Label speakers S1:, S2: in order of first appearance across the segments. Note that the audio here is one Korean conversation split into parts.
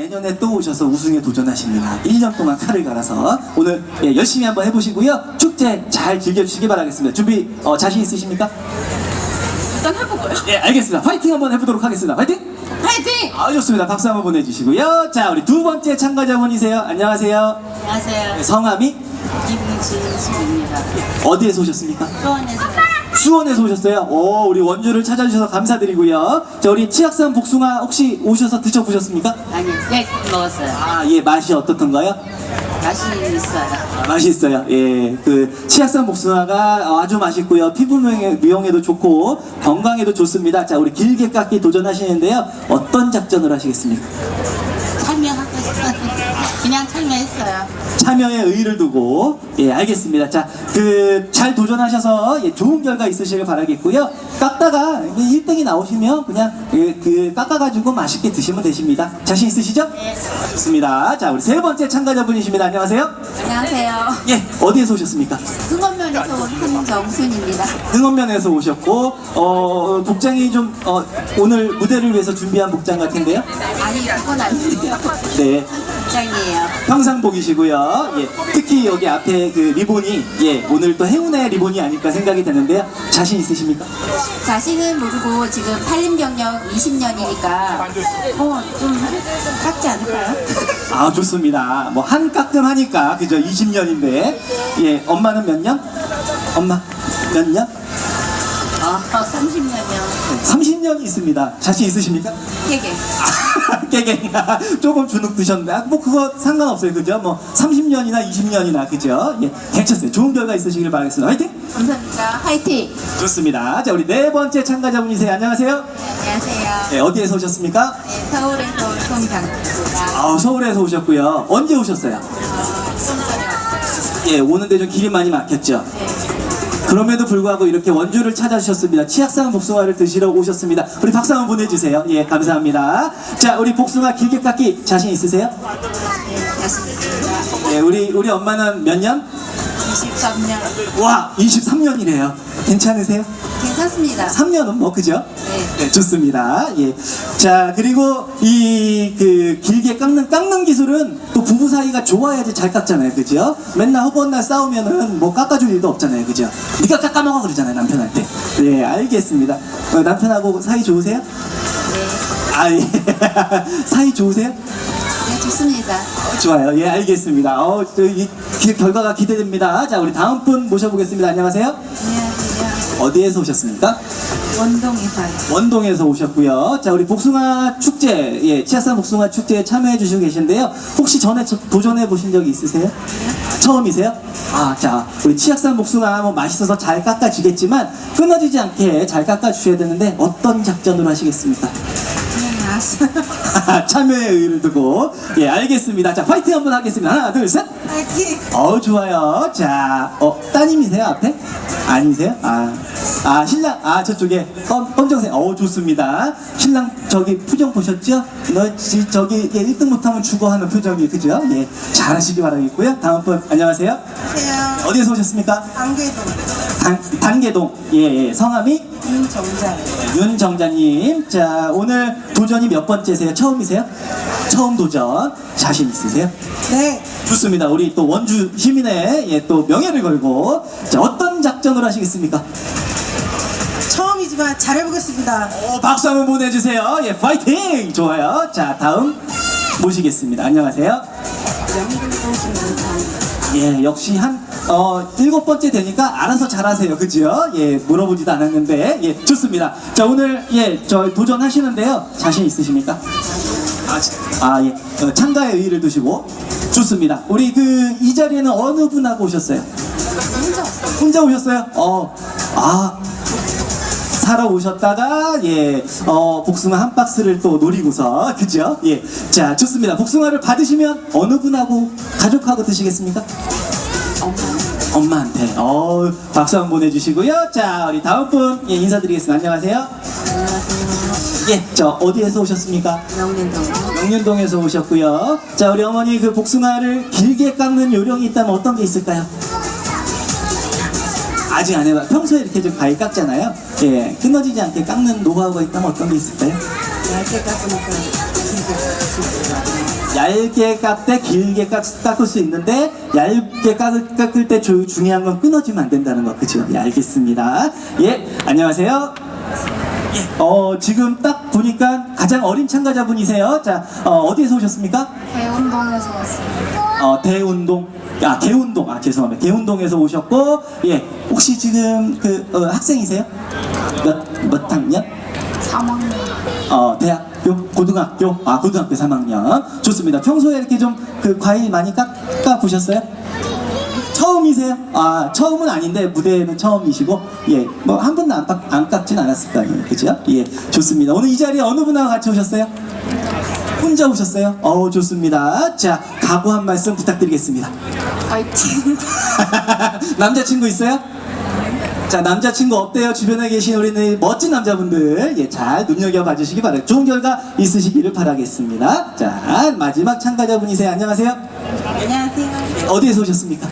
S1: 내년에 또 오셔서 우승에 도전하십니다. 1년 동안 칼을 갈아서 오늘 예, 열심히 한번 해보시고요. 축제 잘 즐겨주시기 바라겠습니다. 준비 어, 자신 있으십니까?
S2: 일단 해보고요.
S1: 예, 알겠습니다. 파이팅 한번 해보도록 하겠습니다. 파이팅!
S2: 파이팅!
S1: 아, 좋습니다. 박수 한번 보내주시고요. 자, 우리 두 번째 참가자분이세요. 안녕하세요.
S2: 안녕하세요.
S1: 성함이
S2: 이분진수입니다.
S1: 어디에서 오셨습니까?
S2: 수원에서
S1: 수원에서 오셨어요. 오, 우리 원주를 찾아주셔서 감사드리고요. 자, 우리 치악산 복숭아 혹시 오셔서 드셔보셨습니까?
S2: 아니, 네, 먹었어요.
S1: 아, 예, 맛이 어떻던가요?
S2: 맛이 있어요.
S1: 아, 맛있어요. 예, 그 치악산 복숭아가 아주 맛있고요. 피부 미용에, 미용에도 좋고 건강에도 좋습니다. 자, 우리 길게 깎기 도전하시는데요. 어떤 작전을 하시겠습니까?
S2: 싶어요. 그냥 참여했어요.
S1: 참여에 의의를 두고 예, 알겠습니다. 자, 그 잘 도전하셔서 예, 좋은 결과 있으시길 바라겠고요. 깎다가 1등이 나오시면 그냥 그, 그 깎아가지고 맛있게 드시면 되십니다. 자신 있으시죠?
S2: 네.
S1: 좋습니다. 자, 우리 세 번째 참가자분이십니다. 안녕하세요.
S2: 안녕하세요.
S1: 예, 어디에서 오셨습니까?
S2: 흥원면에서 온 한정순입니다.
S1: 등원면에서 오셨고 어, 복장이 좀 어, 오늘 무대를 위해서 준비한 복장 같은데요.
S2: 아니, 그건 아니에요.
S1: 네,
S2: 입장이 에요.
S1: 평상복이시고요. 예, 특히 여기 앞에 그 리본이 예, 오늘 또 행운의 리본이 아닐까 생각이 되는데요. 자신 있으십니까?
S2: 자신은 모르고 지금 살림 경력 20년이니까 뭐좀 깎지 않을까요?
S1: 아 좋습니다. 뭐한 가끔 하니까 그죠? 20년인데 예, 엄마는 몇 년? 엄마 몇 년?
S2: 아, 30년이요.
S1: 30년 있습니다. 자신 있으십니까?
S2: 되게.
S1: 깨갱 조금 주눅 드셨는데. 아, 뭐 그거 상관없어요. 그죠? 뭐 30년이나 20년이나 그죠? 예 괜찮습니다 좋은 결과 있으시길 바라겠습니다. 화이팅!
S2: 감사합니다. 화이팅!
S1: 좋습니다. 자 우리 네 번째 참가자분이세요. 안녕하세요.
S2: 네, 안녕하세요.
S1: 예 어디에서 오셨습니까?
S2: 네, 서울에서 온 송장입니다.
S1: 아 서울에서 오셨고요. 언제 오셨어요? 예 오는데 좀 길이 많이 막혔죠 그럼에도 불구하고 이렇게 원주를 찾아주셨습니다. 치악산 복숭아를 드시러 오셨습니다. 우리 박수 한번 보내주세요. 예, 감사합니다. 자, 우리 복숭아 길게 깎기 자신 있으세요?
S2: 네.
S1: 예, 우리 우리 엄마는 몇 년?
S2: 23년.
S1: 와, 23년이래요. 괜찮으세요?
S2: 괜찮습니다.
S1: 3년은 뭐 그죠?
S2: 네.
S1: 네, 좋습니다. 예. 자, 그리고 이 그 길게 깎는 깎는 기술은 또 부부 사이가 좋아야지 잘 깎잖아요. 그죠? 맨날 허구한 싸우면은 뭐 깎아줄 일도 없잖아요. 그죠? 네가 깎아 먹어 그러잖아요. 남편한테. 예, 알겠습니다. 어, 남편하고 사이 좋으세요?
S2: 네.
S1: 아, 예. 사이 좋으세요?
S2: 네, 좋습니다.
S1: 좋아요. 예, 알겠습니다. 어, 저, 이, 기- 결과가 기대됩니다. 자, 우리 다음 분 모셔보겠습니다. 안녕하세요.
S2: 안녕하세요.
S1: 어디에서 오셨습니까?
S2: 원동에서요.
S1: 원동에서 오셨고요. 자, 우리 복숭아 축제, 예, 치아산 복숭아 축제에 참여해 주시고 계신데요. 혹시 전에 저- 도전해 보신 적이 있으세요? 처음이세요? 아, 자, 우리 치악산 복숭아 뭐 맛있어서 잘 깎아지겠지만 끊어지지 않게 잘 깎아주셔야 되는데 어떤 작전으로 하시겠습니까?
S2: 그냥 나왔어요.
S1: 참여의 의의를 두고. 예 알겠습니다. 자 파이팅 한번 하겠습니다. 하나 둘셋.
S2: 화이팅!
S1: 어 좋아요. 자어 따님이세요 앞에? 아니세요? 아, 아 신랑 아 저쪽에. 검, 검정색. 어 좋습니다. 신랑 저기 표정 보셨죠? 너 지, 저기 예, 1등 못하면 죽어 하는 표정이 그죠? 예 잘하시기 바라겠고요. 다음 분 안녕하세요.
S2: 안녕하세요.
S1: 어디에서 오셨습니까?
S2: 안개동.
S1: 단, 단계동. 예, 예. 성함이
S2: 윤정자.
S1: 윤정자님, 자 오늘 도전이 몇 번째세요? 처음이세요? 처음 도전 자신 있으세요?
S2: 네.
S1: 좋습니다. 우리 또 원주 시민의 예, 또 명예를 걸고 자 어떤 작전을 하시겠습니까?
S3: 처음이지만 잘해보겠습니다.
S1: 오, 박수 한번 보내주세요. 예, 파이팅! 좋아요. 자 다음 모시겠습니다. 안녕하세요. 예, 역시 한 어, 일곱 번째 되니까 알아서 잘하세요. 그죠? 예, 물어보지도 않았는데. 예, 좋습니다. 자, 오늘, 예, 저 도전하시는데요. 자신 있으십니까? 아, 지- 아 예. 어, 참가의 의의를 두시고. 좋습니다. 우리 그, 이 자리에는 어느 분하고
S2: 오셨어요?
S1: 혼자 오셨어요? 어, 아. 사러 오셨다가 예, 어, 복숭아 한 박스를 또 노리고서 그죠? 예, 자 좋습니다. 복숭아를 받으시면 어느 분하고 가족하고 드시겠습니까? 엄마한테. 어, 박수 한번 보내주시고요. 자, 우리 다음 분 예, 인사드리겠습니다. 안녕하세요.
S2: 안녕하세요.
S1: 예, 저 어디에서 오셨습니까?
S2: 명륜동.
S1: 영년동에서 오셨고요. 자, 우리 어머니 그 복숭아를 길게 깎는 요령이 있다면 어떤 게 있을까요? 아직 안 해봐. 평소에 이렇게 좀 가위 깎잖아요. 예, 끊어지지 않게 깎는 노하우가 있다면 어떤 게 있을까요?
S3: 얇게 깎으니까 진짜
S1: 얇게 깎되 길게 깎, 깎을 수 있는데 얇게 깎을, 깎을 때 주, 중요한 건 끊어지면 안 된다는 거 그죠? 예, 알겠습니다. 예, 안녕하세요. 예, 어, 지금 딱 보니까 가장 어린 참가자분이세요. 자, 어, 어디에서 오셨습니까?
S3: 대운동에서 왔습니다.
S1: 어, 대운동. 아, 개운동. 아, 죄송합니다. 개운동에서 오셨고, 예, 혹시 지금 그 어, 학생이세요? 몇, 몇 학년?
S3: 3학년.
S1: 어, 대학교, 고등학교, 아, 고등학교 3학년. 좋습니다. 평소에 이렇게 좀 그 과일 많이 깎아 보셨어요? 처음이세요? 아, 처음은 아닌데 무대에는 처음이시고, 예, 뭐 한 번도 안, 깎, 안 깎진 않았을 거 아니에요. 그죠? 예, 좋습니다. 오늘 이 자리에 어느 분하고 같이 오셨어요? 혼자 오셨어요? 어우, 좋습니다. 자, 각오 한 말씀 부탁드리겠습니다.
S3: 파이팅.
S1: 남자친구 있어요? 자 남자친구 어때요? 주변에 계신 우리 네 멋진 남자분들 예, 잘 눈여겨봐 주시기 바랍니다. 좋은 결과 있으시기를 바라겠습니다. 자 마지막 참가자분이세요. 안녕하세요.
S2: 안녕하세요.
S1: 어디에서 오셨습니까?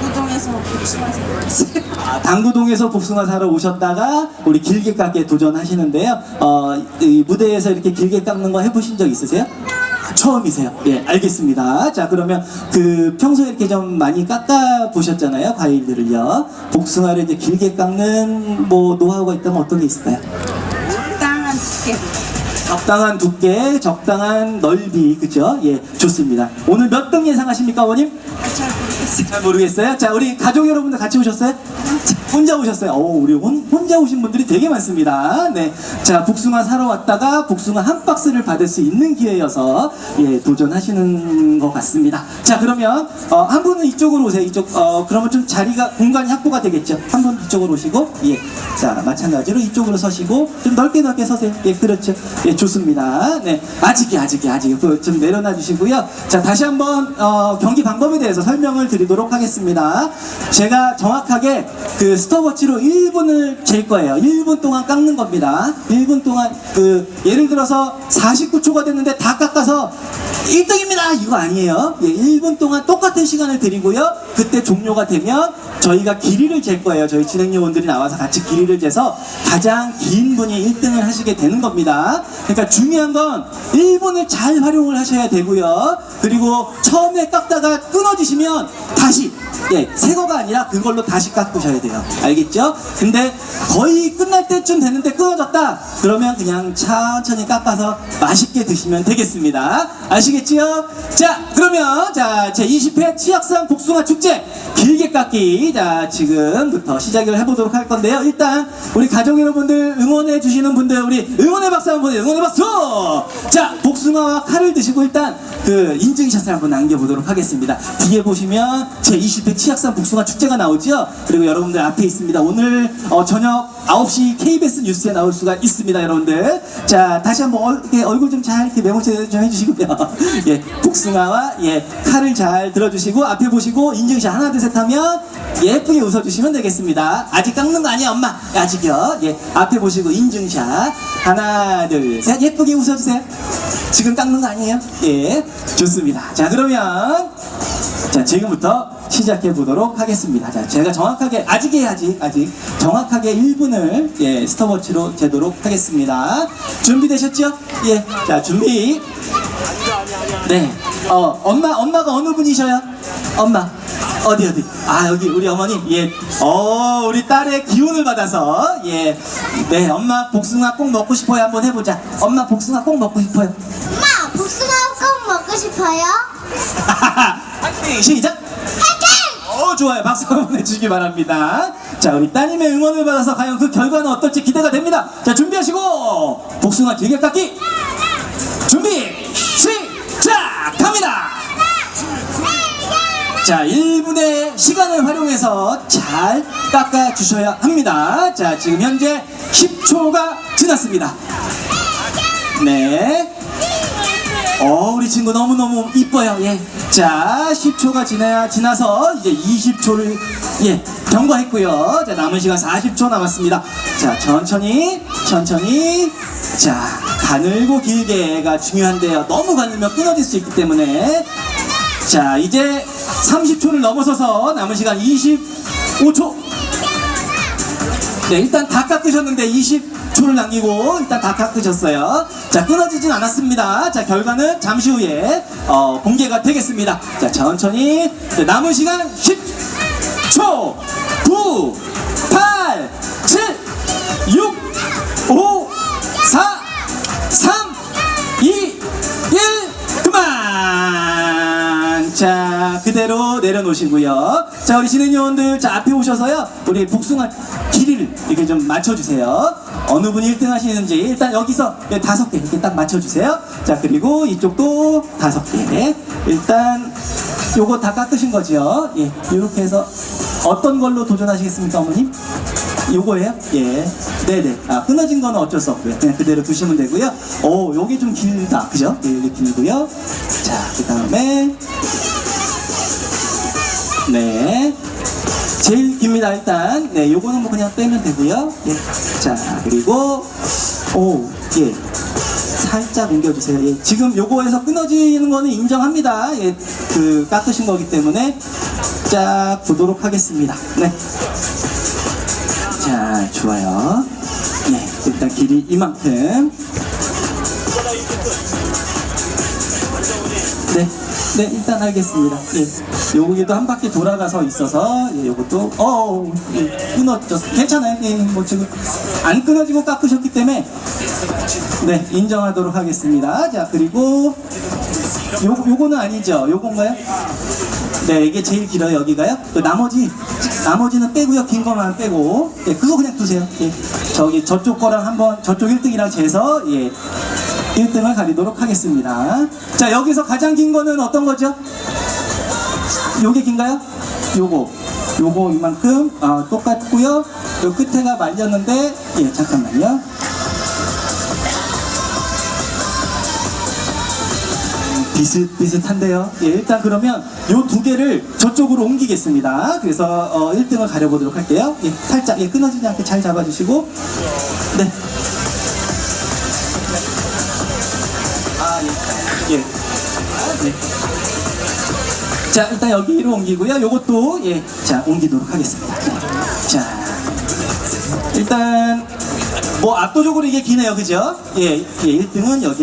S3: 구동에서 복숭아서 왔어요.
S1: 아, 당구동에서 복숭아 사러 오셨다가 우리 길게 깎기에 도전하시는데요. 어, 이 무대에서 이렇게 길게 깎는 거 해보신 적 있으세요? 처음이세요. 예, 알겠습니다. 자, 그러면 그 평소에 이렇게 좀 많이 깎아 보셨잖아요, 과일들을요. 복숭아를 이제 길게 깎는 뭐 노하우가 있다면 어떤 게 있을까요?
S2: 적당한 두께.
S1: 적당한 두께, 적당한 넓이, 그죠? 예, 좋습니다. 오늘 몇 등 예상하십니까, 어머님?
S2: 잘 모르겠어요.
S1: 잘 모르겠어요. 자, 우리 가족 여러분들 같이 오셨어요? 혼자 오셨어요? 오, 우리 혼, 혼자 오신 분들이 되게 많습니다. 네. 자, 복숭아 사러 왔다가 복숭아 한 박스를 받을 수 있는 기회여서, 예, 도전하시는 것 같습니다. 자, 그러면, 어, 한 분은 이쪽으로 오세요. 이쪽, 어, 그러면 좀 자리가, 공간이 확보가 되겠죠? 한 분 이쪽으로 오시고, 예. 자, 마찬가지로 이쪽으로 서시고, 좀 넓게 넓게 서세요. 예, 그렇죠. 예, 좋습니다. 네. 아직이, 아직이, 아직. 그좀 내려놔 주시고요. 자, 다시 한번, 어, 경기 방법에 대해서 설명을 드리도록 하겠습니다. 제가 정확하게 그 스톱워치로 1분을 잴 거예요. 1분 동안 깎는 겁니다. 1분 동안 그 예를 들어서 49초가 됐는데 다 깎아서 1등입니다. 이거 아니에요. 예, 1분 동안 똑같은 시간을 드리고요. 그때 종료가 되면 저희가 길이를 잴 거예요. 저희 진행 요원들이 나와서 같이 길이를 재서 가장 긴 분이 1등을 하시게 되는 겁니다. 그러니까 중요한 건 1분을 잘 활용을 하셔야 되고요. 그리고 처음에 깎다가 끊어지시면 다시 예, 새 거가 아니라 그걸로 다시 깎으셔야 돼요. 알겠죠? 근데 거의 끝날 때쯤 됐는데 끊어졌다. 그러면 그냥 천천히 깎아서 맛있게 드시면 되겠습니다. 아시겠지요? 자, 그러면 자, 제 20회 치악산 복숭아 축제 길게 깎기 자, 지금부터 시작을 해보도록 할 건데요. 일단 우리 가족 여러분들 응원해 주시는 분들 우리 응원의 박수 한번 박수! 자, 복숭아와 칼을 드시고 일단 그 인증샷을 한번 남겨보도록 하겠습니다. 뒤에 보시면 제 20회 치악산 복숭아 축제가 나오죠. 그리고 여러분들 앞에 있습니다. 오늘 어, 저녁 9시 KBS 뉴스에 나올 수가 있습니다, 여러분들. 자, 다시 한번 얼, 이렇게 얼굴 좀 잘 이렇게 메모체 좀 해주시고요. 예, 복숭아와 예 칼을 잘 들어주시고 앞에 보시고 인증샷 하나 둘 셋 하면 예쁘게 웃어주시면 되겠습니다. 아직 깎는 거 아니야, 엄마? 아직요. 예, 앞에 보시고 인증샷 하나 둘 셋 예쁘게 웃어주세요. 지금 깎는 거 아니에요? 예, 좋습니다. 자, 그러면 자, 지금부터 시작해 보도록 하겠습니다. 자, 제가 정확하게, 아직이 아직, 아직, 정확하게 1분을, 예, 스톱워치로 재도록 하겠습니다. 준비되셨죠? 예, 자, 준비. 네. 어, 엄마, 엄마가 어느 분이셔요? 엄마. 어디, 어디? 아, 여기 우리 어머니? 예. 어, 우리 딸의 기운을 받아서, 예. 네, 엄마 복숭아 꼭 먹고 싶어요. 한번 해보자. 엄마 복숭아 꼭 먹고 싶어요.
S4: 엄마, 복숭아 꼭 먹고 싶어요?
S1: 시작! 어 좋아요. 박수 한번 해주시기 바랍니다. 자 우리 따님의 응원을 받아서 과연 그 결과는 어떨지 기대가 됩니다. 자 준비하시고! 복숭아 길게 깎기! 준비 시작 갑니다! 자 1분의 시간을 활용해서 잘 깎아 주셔야 합니다. 자 지금 현재 10초가 지났습니다. 네 어, 우리 친구 너무너무 이뻐요. 예. 자, 10초가 지나야, 지나서 이제 20초를, 예, 경과했고요. 자, 남은 시간 40초 남았습니다. 자, 천천히, 천천히. 자, 가늘고 길게가 중요한데요. 너무 가늘면 끊어질 수 있기 때문에. 자, 이제 30초를 넘어서서 남은 시간 25초. 네, 일단 다 깎으셨는데 20 초 초를 남기고 일단 다 깎으셨어요. 자, 끊어지진 않았습니다. 자, 결과는 잠시 후에 어, 공개가 되겠습니다. 자, 천천히 자, 남은 시간 10초 9 8 7 6 5 4 3 2 1 그만 자 그대로 내려놓으시고요 자 우리 진행요원들 자 앞에 오셔서요 우리 복숭아 길이를 이렇게 좀 맞춰주세요 어느 분이 1등 하시는지 일단 여기서 네, 다섯 개 이렇게 딱 맞춰주세요 자 그리고 이쪽도 다섯 개 일단 요거 다 깎으신 거죠 예 이렇게 해서 어떤 걸로 도전하시겠습니까 어머님? 요거예요? 예. 네네. 아, 끊어진 거는 어쩔 수 없고요. 그냥 그대로 두시면 되고요. 오, 요게 좀 길다. 그죠? 예, 요게 길고요. 자, 그 다음에. 네. 제일 깁니다, 일단. 네, 요거는 뭐 그냥 빼면 되고요. 예. 자, 그리고, 오, 예. 살짝 옮겨주세요. 예. 지금 요거에서 끊어지는 거는 인정합니다. 예. 그, 깎으신 거기 때문에. 쫙 보도록 하겠습니다. 네. 자, 좋아요. 네, 일단 길이 이만큼. 네, 네, 일단 알겠습니다. 예, 여기도 한 바퀴 돌아가서 있어서, 예, 요것도, 어, 예, 끊었죠. 괜찮아요. 예, 뭐 지금 안 끊어지고 깎으셨기 때문에, 네, 인정하도록 하겠습니다. 자, 그리고, 요, 요거는 아니죠. 요건가요? 네, 이게 제일 길어요, 여기가요. 그 나머지, 나머지는 빼고요. 긴 거만 빼고. 예, 그거 그냥 두세요. 예. 저기, 저쪽 거랑 한번, 저쪽 1등이랑 재서, 예. 1등을 가리도록 하겠습니다. 자, 여기서 가장 긴 거는 어떤 거죠? 요게 긴가요? 요거. 요거 이만큼, 아, 똑같고요. 요 끝에가 말렸는데, 예, 잠깐만요. 비슷비슷한데요. 예, 일단 그러면 요 두 개를 저쪽으로 옮기겠습니다. 그래서 어, 1등을 가려보도록 할게요. 예, 살짝 예, 끊어지지 않게 잘 잡아주시고 네. 예. 예. 네. 자, 일단 여기로 옮기고요. 요것도 예, 자, 옮기도록 하겠습니다. 자, 일단 뭐 압도적으로 이게 기네요, 그죠? 예, 예 1등은 여기.